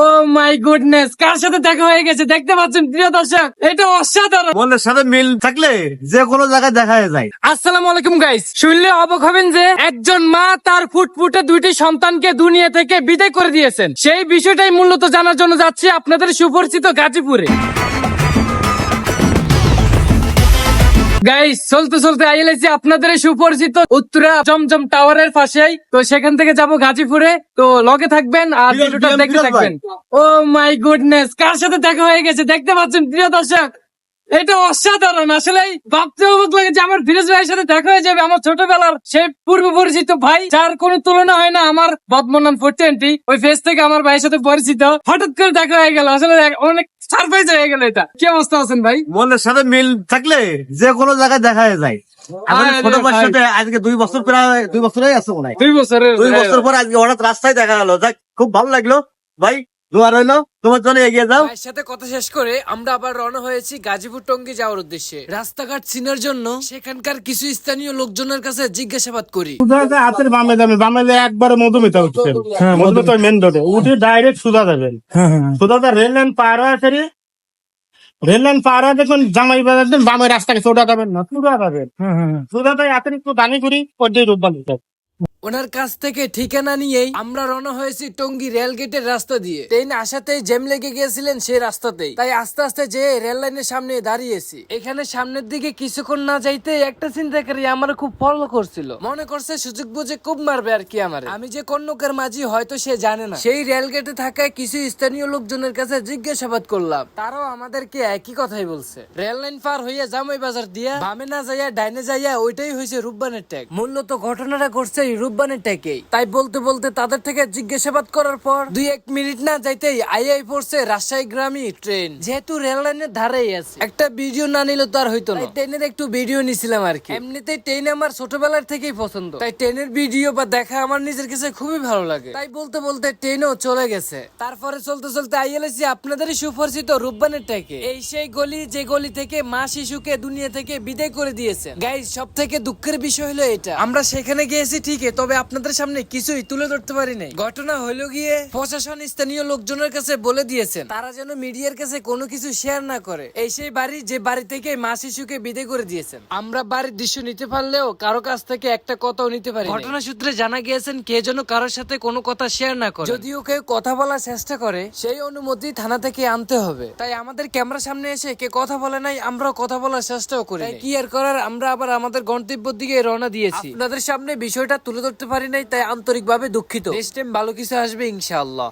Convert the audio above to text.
O my goodness কার সাথে দেখা হয়ে গেছে? দেখতে পাচ্ছেন প্রিয় দর্শক এটা অসাধারণ। বলে সাথে মিল থাকলে যে কোনো জায়গায় দেখা যায়। আসসালামু আলাইকুম গাইস শুনলে অবাক হবেন যে একজন মা তার ফুটফুটে দুইটি সন্তানকে দুনিয়া থেকে বিদায় করে দিয়েছেন। সেই বিষয়টাই মূলত জানার জন্য যাচ্ছি আপনাদের সুপরিচিত গাজীপুরে। গাইস চলতে চলতে আইলেছি আপনাদের সুপরিচিত উত্তরা জমজম টাওয়ারের পাশেই। তো সেখান থেকে যাব গাজীপুরে। তো লগে থাকবেন আর ভিডিওটা দেখতে থাকবেন। ও মাই গুডনেস কার সাথে দেখা হয়ে গেছে? দেখতে পাচ্ছেন প্রিয় দর্শক। এটা অসাধারণ। আসলে ভাবতে অবাক লাগে যে আমার ফিরোজ ভাইয়ের সাথে দেখা হয়ে যাবে আমার ছোটবেলার সে পূর্ব পরিচিত ভাই যার কোনো তুলনা হয় না আমার বদমনান ফোর টোয়েন্টি। ওই ফেস থেকে আমার ভাইয়ের সাথে পরিচিত। হঠাৎ করে দেখা হয়ে গেল। আসলে অনেক সারপ্রাইজ হয়ে গেল এটা। কি অবস্থা আছেন ভাই? মনের সাথে মিল থাকলে যে কোনো জায়গায় দেখা যায়। আজকে দুই বছর প্রায় দুই বছরই আছে মনে হয়। দুই বছরের দুই বছর পর আজকে হঠাৎ রাস্তায় দেখা গেল। যাক খুব ভালো লাগল। ভাই দোয়া রইল তোমার জন্য এগিয়ে যাও। ভাইয়ের সাথে কথা শেষ করে আমরা আবার রওনা হয়েছি গাজীপুর টঙ্গী যাওয়ার উদ্দেশ্যে। রাস্তাঘাট চিনার জন্য সেখানকার কিছু স্থানীয় লোকজনের কাছে জিজ্ঞাসাবাদ করি। সুধা যে হাতের বামে যাবে বামে যে একবারে মধুমিতা উঠছে মধুমিতা মেন রোডে উঠে ডাইরেক্ট সুধা যাবেন সুধাতে রেল লাইন পার হয়ে ফেরি রেল লাইন পার হয়ে দেখবেন জামাই বাজার দেন বামে রাস্তাকে চোটা যাবেন না সুধা যাবেন। সুধাতে হাতের একটু দানি করি পর্যায়ে রূপ বানিয়ে ওনার কাছ থেকে ঠিকানা নিয়েই আমরা রওনা হয়েছি টঙ্গী রেল গেটের রাস্তা দিয়ে। ট্রেন আসাতেই জ্যাম লেগে গিয়েছিলেন সেই রাস্তাতেই। তাই আস্তে আস্তে যে রেল লাইনের সামনে দাঁড়িয়েছি। এখানে সামনের দিকে কিছুক্ষণ না যাইতে একটা চিন্তাকারী আমার খুব ফলো করছিল। মনে করছে সুযোগ বুঝে খুব মারবে আর কি আমার। আমি যে কন্যকের মাঝি, হয়তো সে জানে না। সেই রেল গেটে থাকায় কিছু স্থানীয় লোকজনের কাছে জিজ্ঞাসাবাদ করলাম। তারাও আমাদেরকে একই কথাই বলছে। রেল লাইন পার হইয়া জামাই বাজার দিয়া বামে না যাইয়া ডাইনে যাইয়া ওইটাই হয়েছে রূপবানের ট্যাগ। মূলত ঘটনাটা ঘটছে তাই বলতে বলতে তাদের থেকে জিজ্ঞাসাবাদ করার পর দুই এক মিনিট না যাইতেই আইআই পড়ছে রাজশাহী গ্রামী ট্রেন যেহেতু রেল লাইনের ধারেই আছে একটা ভিডিও না নিলে তো আর হইতো না। ট্রেনের একটু ভিডিও নিছিলাম আর কি। এমনিতেই ট্রেন আমার ছোটবেলার থেকেই পছন্দ। তাই ট্রেনের ভিডিও বা দেখা আমার নিজের কাছে খুবই ভালো লাগে। তাই বলতে বলতে ট্রেনও চলে গেছে। তারপরে চলতে চলতে আইএলএসি আপনাদেরই সুপরিচিত রূপবানের ট্যাগে এই সেই গলি যে গলি থেকে মা শিশুকে দুনিয়া থেকে বিদায় করে দিয়েছে। গাইজ সব থেকে দুঃখের বিষয় হলো এটা। আমরা সেখানে গিয়েছি ঠিকই তবে আপনাদের সামনে কিছুই তুলে ধরতে পারি নাই। ঘটনা হলো গিয়ে প্রশাসন স্থানীয় লোকজনের কাছে বলে দিয়েছেন তারা যেন মিডিয়ার কাছে কোনো কিছু শেয়ার না করে। এই সেই বাড়ি যে বাড়ি থেকে মা শিশুকে বিদায় করে দিয়েছেন। আমরা বাড়ির দৃশ্য নিতে পারলেও কারও কাছ থেকে একটা কথাও নিতে পারি ঘটনা সূত্রে জানা গিয়েছেন কে যেন কারোর সাথে কোনো কথা শেয়ার না করে। যদিও কেউ কথা বলার চেষ্টা করে সেই অনুমতি থানা থেকে আনতে হবে। তাই আমাদের ক্যামেরার সামনে এসে কে কথা বলে নাই আমরাও কথা বলার চেষ্টাও করি কি আর করার? আমরা আবার আমাদের গন্তব্যের দিকে রওনা দিয়েছি। আপনাদের সামনে বিষয়টা তুলে ধরতে পারি নাই তাই আন্তরিকভাবে দুঃখিত। নেক্সট টাইম ভালো কিছু আসবে ইনশাআল্লাহ।